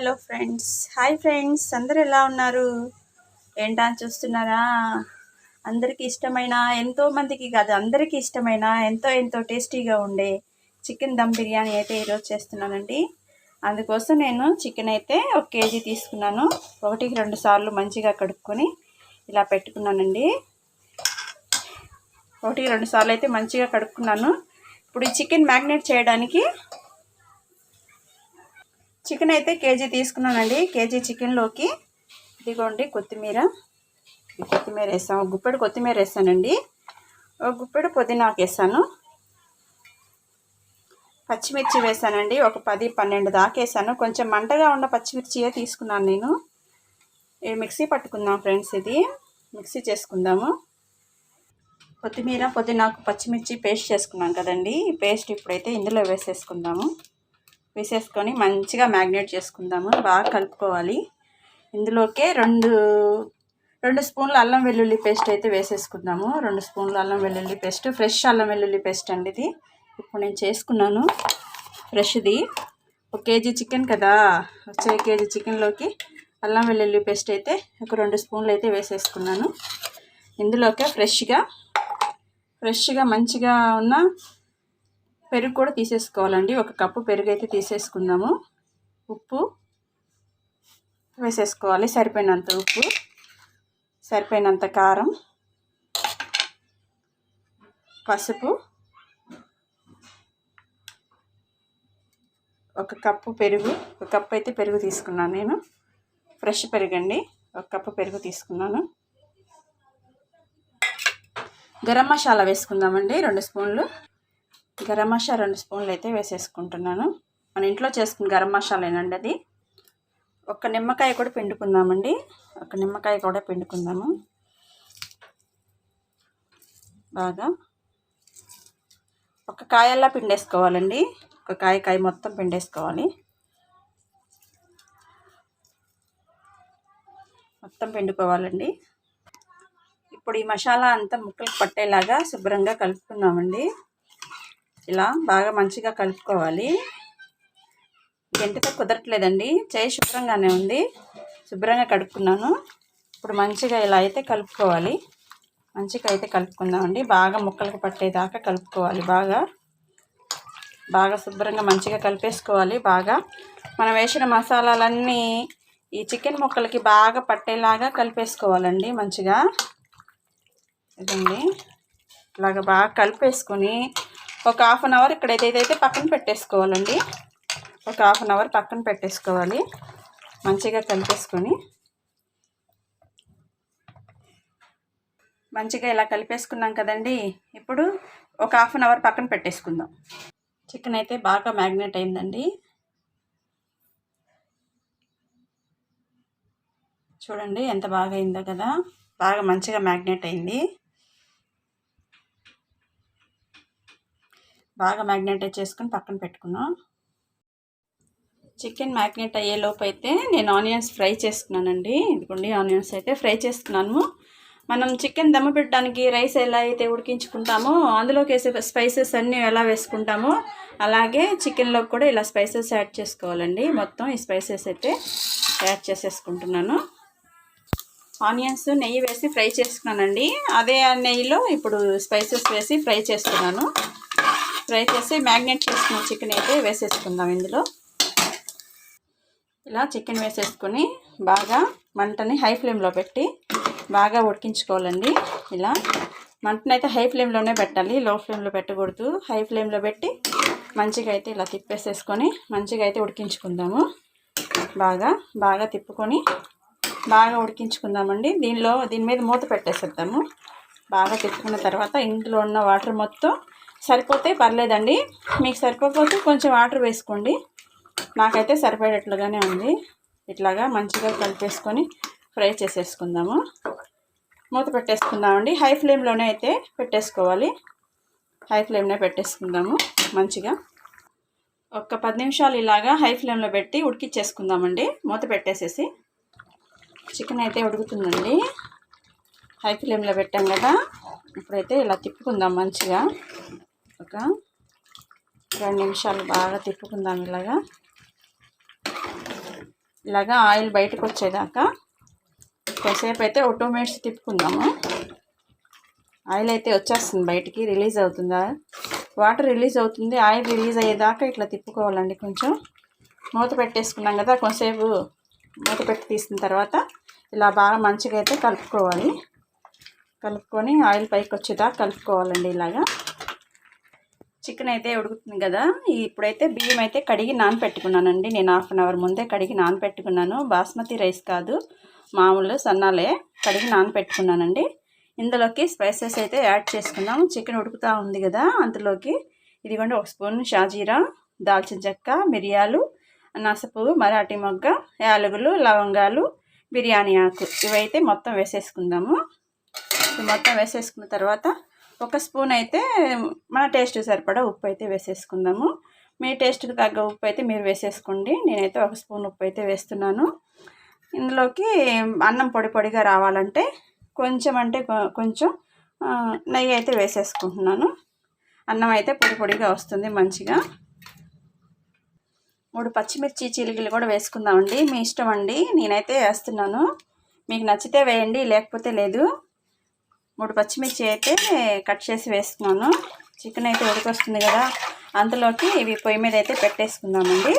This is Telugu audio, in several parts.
Hello friends. Hi friends. అందరు ఎలా ఉన్నారు? ఏంటా అని చూస్తున్నారా? అందరికీ ఇష్టమైన ఎంతోమందికి కాదు అందరికీ ఇష్టమైన ఎంతో ఎంతో టేస్టీగా ఉండే చికెన్ దమ్ బిర్యానీ అయితే ఈరోజు చేస్తున్నానండి. అందుకోసం నేను చికెన్ అయితే ఒక కేజీ తీసుకున్నాను. ఒకటికి రెండు సార్లు మంచిగా కడుక్కొని ఇలా పెట్టుకున్నానండి. ఒకటికి రెండు సార్లు అయితే మంచిగా కడుక్కున్నాను. ఇప్పుడు ఈ చికెన్ మ్యాగ్నేట్ చేయడానికి చికెన్ అయితే కేజీ తీసుకున్నానండి. కేజీ చికెన్లోకి ఇదిగోండి కొత్తిమీర. కొత్తిమీర వేసాను ఒక గుప్పెడు కొత్తిమీర వేసానండి. ఒక గుప్పెడు పుదీనాకు వేసాను. పచ్చిమిర్చి వేసానండి. ఒక పది పన్నెండు దాకా వేసాను. కొంచెం మంటగా ఉన్న పచ్చిమిర్చియే తీసుకున్నాను నేను. ఈ మిక్సీ పట్టుకుందాం ఫ్రెండ్స్ ఇది. మిక్సీ చేసుకుందాము. కొత్తిమీర పుదీనాకు పచ్చిమిర్చి పేస్ట్ చేసుకున్నాం కదండి. ఈ పేస్ట్ ఇప్పుడైతే ఇందులో వేసేసుకుందాము. వేసేసుకొని మంచిగా మ్యాగ్నేట్ చేసుకుందాము. బాగా కలుపుకోవాలి. ఇందులోకే రెండు రెండు స్పూన్లు అల్లం వెల్లుల్లి పేస్ట్ అయితే వేసేసుకుందాము. రెండు స్పూన్లు అల్లం వెల్లుల్లి పేస్ట్ ఫ్రెష్ అల్లం వెల్లుల్లి పేస్ట్ అండి ఇది. ఇప్పుడు నేను చేసుకున్నాను. ఫ్రెష్ది. ఒక కేజీ చికెన్ కదా. వచ్చే కేజీ చికెన్లోకి అల్లం వెల్లుల్లి పేస్ట్ అయితే ఒక రెండు స్పూన్లు అయితే వేసేసుకున్నాను. ఇందులోకే ఫ్రెష్గా ఫ్రెష్గా మంచిగా ఉన్న పెరుగు కూడా తీసేసుకోవాలండి. ఒక కప్పు పెరుగు అయితే తీసేసుకుందాము. ఉప్పు వేసేసుకోవాలి. సరిపోయినంత ఉప్పు సరిపోయినంత కారం పసుపు ఒక కప్పు పెరుగు ఒక కప్పు అయితే పెరుగు తీసుకున్నాను నేను. ఫ్రెష్ పెరుగండి. ఒక కప్పు పెరుగు తీసుకున్నాను. గరం మసాలా వేసుకుందామండి. రెండు స్పూన్లు. గరం మసాలా రెండు స్పూన్లు అయితే వేసేసుకుంటున్నాను. మన ఇంట్లో చేసుకున్న గరం మసాలేనండి అది. ఒక నిమ్మకాయ కూడా పిండుకుందామండి. ఒక నిమ్మకాయ కూడా పిండుకుందాము. బాగా. ఒక కాయల్లా పిండేసుకోవాలండి. ఒక కాయ కాయ మొత్తం పిండేసుకోవాలి. మొత్తం పిండుకోవాలండి. ఇప్పుడు ఈ మసాలా అంతా ముక్కలకు పట్టేలాగా శుభ్రంగా కలుపుకుందామండి. ఇలా బాగా మంచిగా కలుపుకోవాలి. గంటతో కుదరట్లేదండి. చేయి శుభ్రంగానే ఉంది. శుభ్రంగా కడుక్కున్నాను. ఇప్పుడు మంచిగా ఇలా అయితే కలుపుకోవాలి. మంచిగా అయితే కలుపుకుందామండి. బాగా ముక్కలకు పట్టేదాకా కలుపుకోవాలి బాగా. బాగా శుభ్రంగా మంచిగా కలిపేసుకోవాలి బాగా. మనం వేసిన మసాలాలన్నీ ఈ చికెన్ ముక్కలకి బాగా పట్టేలాగా కలిపేసుకోవాలండి మంచిగా. ఇదండి. ఇలాగ బాగా కలిపేసుకొని ఒక హాఫ్ అన్ అవర్ ఇక్కడ ఏదైతే పక్కన పెట్టేసుకోవాలండి. ఒక హాఫ్ అన్ అవర్ పక్కన పెట్టేసుకోవాలి. మంచిగా కలిపేసుకొని. మంచిగా ఇలా కలిపేసుకున్నాం కదండి. ఇప్పుడు ఒక హాఫ్ అన్ అవర్ పక్కన పెట్టేసుకుందాం. చికెన్ అయితే బాగా మ్యాగ్నేట్ అయిందండి. చూడండి ఎంత బాగా అయిందో కదా. బాగా మంచిగా మ్యాగ్నేట్ అయింది. బాగా మ్యాగ్నేటైజ్ చేసుకుని పక్కన పెట్టుకున్నాం. చికెన్ మ్యాగ్నెట్ అయ్యేలోపు అయితే నేను ఆనియన్స్ ఫ్రై చేసుకున్నానండి. ఇదిగోండి ఆనియన్స్ అయితే ఫ్రై చేసుకున్నాను. మనం చికెన్ దమ్మ పెట్టడానికి రైస్ ఎలా అయితే ఉడికించుకుంటామో అందులోకి వేసే స్పైసెస్ అన్నీ ఎలా వేసుకుంటామో అలాగే చికెన్లోకి కూడా ఇలా స్పైసెస్ యాడ్ చేసుకోవాలండి. మొత్తం ఈ స్పైసెస్ అయితే యాడ్ చేసేసుకుంటున్నాను. ఆనియన్స్ నెయ్యి వేసి ఫ్రై చేసుకున్నానండి. అదే నెయ్యిలో ఇప్పుడు స్పైసెస్ వేసి ఫ్రై చేసుకున్నాను ఫ్రై చేసి మ్యాగ్నేట్ చేసుకున్న చికెన్ అయితే వేసేసుకుందాం ఇందులో. ఇలా చికెన్ వేసేసుకొని బాగా మంటని హై ఫ్లేమ్లో పెట్టి బాగా ఉడికించుకోవాలండి. ఇలా మంటను అయితే హై ఫ్లేమ్లోనే పెట్టాలి. లో ఫ్లేమ్లో పెట్టకూడదు. హై ఫ్లేమ్లో పెట్టి మంచిగా అయితే ఇలా తిప్పేసేసుకొని మంచిగా అయితే ఉడికించుకుందాము. బాగా బాగా తిప్పుకొని బాగా ఉడికించుకుందామండి. దీనిలో దీని మీద మూత పెట్టేసేద్దాము. బాగా తిప్పుకున్న తర్వాత ఇంట్లో ఉన్న వాటర్ మొత్తం సరిపోతే పర్లేదండి. మీకు సరిపోకపోతే కొంచెం వాటర్ వేసుకోండి. నాకైతే సరిపడేట్లుగానే ఉంది. ఇట్లాగా మంచిగా కలిపేసుకొని ఫ్రై చేసేసుకుందాము. మూత పెట్టేసుకుందామండి. హై ఫ్లేమ్లోనే అయితే పెట్టేసుకోవాలి. హై ఫ్లేమ్నే పెట్టేసుకుందాము మంచిగా. ఒక పది నిమిషాలు ఇలాగా హై ఫ్లేమ్లో పెట్టి ఉడికిచ్చేసుకుందామండి. మూత పెట్టేసేసి. చికెన్ అయితే ఉడుకుతుందండి. హై ఫ్లేమ్లో పెట్టాం కదా. ఇప్పుడైతే ఇలా తిప్పుకుందాం మంచిగా. ఒక రెండు నిమిషాలు బాగా తిప్పుకుందాం ఇలాగా. ఇలాగా ఆయిల్ బయటకు వచ్చేదాకా కొద్దిసేపు అయితే ఒక టూ మినిట్స్ తిప్పుకుందాము. ఆయిల్ అయితే వచ్చేస్తుంది బయటికి రిలీజ్ అవుతుందా? వాటర్ రిలీజ్ అవుతుంది ఆయిల్ రిలీజ్ అయ్యేదాకా ఇట్లా తిప్పుకోవాలండి కొంచెం. మూత పెట్టేసుకున్నాం కదా కొంతసేపు మూత పెట్టి తీసిన తర్వాత ఇలా బాగా మంచిగా అయితే కలుపుకోవాలి. కలుపుకొని ఆయిల్ పైకి వచ్చేదాకా కలుపుకోవాలండి ఇలాగా. చికెన్ అయితే ఉడుకుతుంది కదా. ఇప్పుడైతే బియ్యం అయితే కడిగి నానపెట్టుకున్నానండి. నేను హాఫ్ అన్ అవర్ ముందే కడిగి నానపెట్టుకున్నాను. బాస్మతి రైస్ కాదు మామూలు సన్నాలే కడిగి నానపెట్టుకున్నానండి. ఇందులోకి స్పైసెస్ అయితే యాడ్ చేసుకుందాం చికెన్ ఉడుకుతూ ఉంది కదా అందులోకి ఇదిగోండి ఒక స్పూన్ షాజీరా దాల్చిన చెక్క మిరియాలు నసపు మరాఠీ మొగ్గ యాలకులు లవంగాలు బిర్యానీ ఆకు. ఇవైతే మొత్తం వేసేసుకుందాము. మొత్తం వేసేసుకున్న తర్వాత ఒక స్పూన్ అయితే మన టేస్ట్ సరిపడా ఉప్పు అయితే వేసేసుకుందాము. మీ టేస్ట్కి తగ్గ ఉప్పు అయితే మీరు వేసేసుకోండి. నేనైతే ఒక స్పూన్ ఉప్పు అయితే వేస్తున్నాను. ఇందులోకి అన్నం పొడి పొడిగా రావాలంటే కొంచెం అంటే కొంచెం నెయ్యి అయితే వేసేసుకుంటున్నాను. అన్నం అయితే పొడి పొడిగా వస్తుంది మంచిగా. మూడు పచ్చిమిర్చి చిలిగిలు కూడా వేసుకుందామండి. మీ ఇష్టం అండి. నేనైతే వేస్తున్నాను. మీకు నచ్చితే వేయండి లేకపోతే లేదు. మూడు పచ్చిమిర్చి అయితే కట్ చేసి వేసుకున్నాను. చికెన్ అయితే ఉడికొస్తుంది కదా అందులోకి ఇవి పొయ్యి మీద అయితే పెట్టేసుకుందామండి.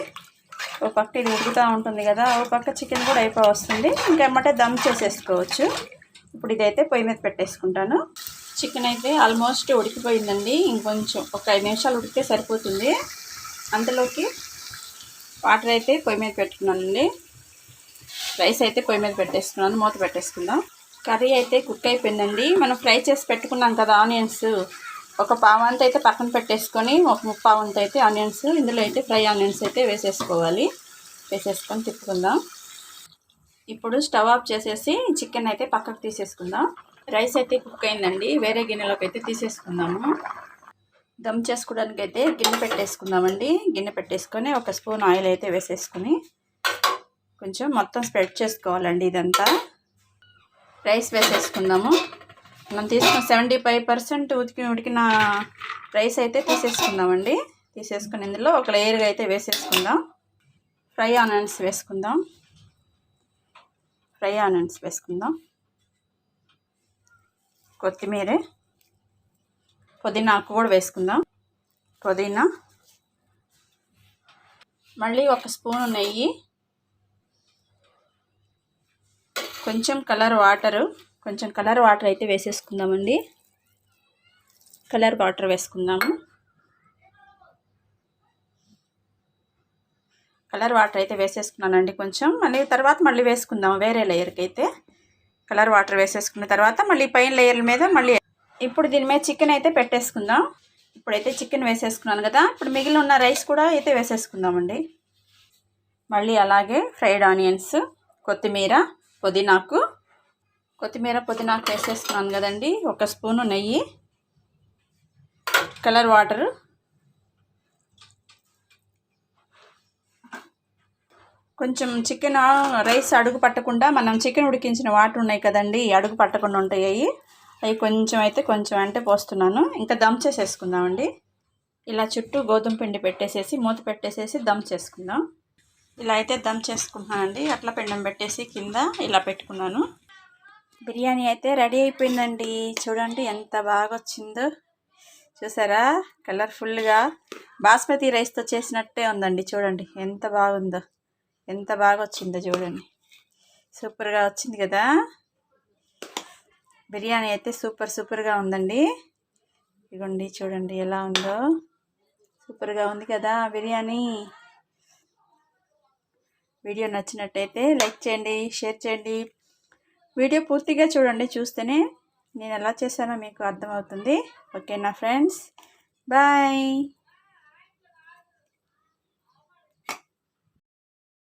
ఒక పక్క ఇది ఉడుకుతూ ఉంటుంది కదా ఒక పక్క చికెన్ కూడా అయిపో వస్తుంది ఇంకేమంటే దమ్ చేసేసుకోవచ్చు. ఇప్పుడు ఇదైతే పొయ్యి మీద పెట్టేసుకుంటాను. చికెన్ అయితే ఆల్మోస్ట్ ఉడికిపోయిందండి. ఇంకొంచెం ఒక ఐదు నిమిషాలు ఉడికితే సరిపోతుంది. అందులోకి వాటర్ అయితే పొయ్యి మీద పెట్టుకున్నానండి. రైస్ అయితే పొయ్యి మీద పెట్టేసుకున్నాను. మూత పెట్టేసుకుందాం. కర్రీ అయితే కుక్ అయిపోయిందండి. మనం ఫ్రై చేసి పెట్టుకున్నాం కదా ఆనియన్స్. ఒక పావంత అయితే పక్కన పెట్టేసుకొని ఒక ముప్పావంత అయితే ఆనియన్స్. ఇందులో అయితే ఫ్రై ఆనియన్స్ అయితే వేసేసుకోవాలి. వేసేసుకొని తిప్పుకుందాం. ఇప్పుడు స్టవ్ ఆఫ్ చేసేసి చికెన్ అయితే పక్కకు తీసేసుకుందాం. రైస్ అయితే కుక్ అయిందండి. వేరే గిన్నెలోకి అయితే తీసేసుకుందాము. దమ్ చేసుకోవడానికి అయితే గిన్నె పెట్టేసుకుందామండి. గిన్నె పెట్టేసుకొని ఒక స్పూన్ ఆయిల్ అయితే వేసేసుకొని కొంచెం మొత్తం స్ప్రెడ్ చేసుకోవాలండి ఇదంతా. రైస్ వేసేసుకుందాము. మనం తీసుకున్న సెవెంటీ ఫైవ్ పర్సెంట్ ఉతికి ఉడికిన రైస్ అయితే తీసేసుకుందామండి. తీసేసుకుని ఇందులో ఒక లేయర్గా అయితే వేసేసుకుందాం. ఫ్రై ఆనియన్స్ వేసుకుందాం. ఫ్రై ఆనియన్స్ వేసుకుందాం. కొత్తిమీర. పుదీనా ఆకు కూడా వేసుకుందాం. పుదీనా. మళ్ళీ ఒక స్పూన్ నెయ్యి. కొంచెం కలర్ వాటరు కొంచెం కలర్ వాటర్ అయితే వేసేసుకుందామండి. కలర్ వాటర్ వేసుకుందాము. కలర్ వాటర్ అయితే వేసేసుకున్నానండి కొంచెం. మళ్ళీ తర్వాత మళ్ళీ వేసుకుందాము వేరే లేయర్కి అయితే కలర్ వాటర్ వేసేసుకున్న తర్వాత మళ్ళీ పైన లేయర్ల మీద మళ్ళీ ఇప్పుడు దీని మీద చికెన్ అయితే పెట్టేసుకుందాం. ఇప్పుడైతే చికెన్ వేసేసుకున్నాను కదా. ఇప్పుడు మిగిలిన ఉన్న రైస్ కూడా అయితే వేసేసుకుందామండి. మళ్ళీ అలాగే ఫ్రైడ్ ఆనియన్స్ కొత్తిమీర పుదీనాకు. కొత్తిమీర పుదీనాకు వేసేస్తున్నాను కదండి. ఒక స్పూను నెయ్యి. Colour water. కొంచెం చికెన్ రైస్ అడుగు పట్టకుండా మనం చికెన్ ఉడికించిన వాటర్ ఉన్నాయి కదండి అడుగు పట్టకుండా ఉంటాయి. అవి అవి కొంచెం అయితే కొంచెం అంటే పోస్తున్నాను. ఇంకా దమ్ చేసేసుకుందామండి. ఇలా చుట్టూ గోధుమ పిండి పెట్టేసేసి మూత పెట్టేసేసి దమ్ చేసుకుందాం. ఇలా అయితే దమ్ చేసుకుంటున్నానండి. అట్లా పిండం పెట్టేసి కింద ఇలా పెట్టుకున్నాను. బిర్యానీ అయితే రెడీ అయిపోయిందండి. చూడండి ఎంత బాగా వచ్చిందో. చూసారా? కలర్ఫుల్గా. బాస్మతి రైస్తో చేసినట్టే ఉందండి చూడండి. ఎంత బాగుందో. ఎంత బాగా వచ్చిందో చూడండి. సూపర్గా వచ్చింది కదా? బిర్యానీ అయితే సూపర్ సూపర్గా ఉందండి. ఇదిగోండి చూడండి ఎలా ఉందో. సూపర్గా ఉంది కదా బిర్యానీ. వీడియో నచ్చినట్టయితే లైక్ చేయండి షేర్ చేయండి. వీడియో పూర్తిగా చూడండి చూస్తేనే నేను ఎలా చేశానో మీకు అర్థమవుతుంది. ఓకేనా ఫ్రెండ్స్? బాయ్!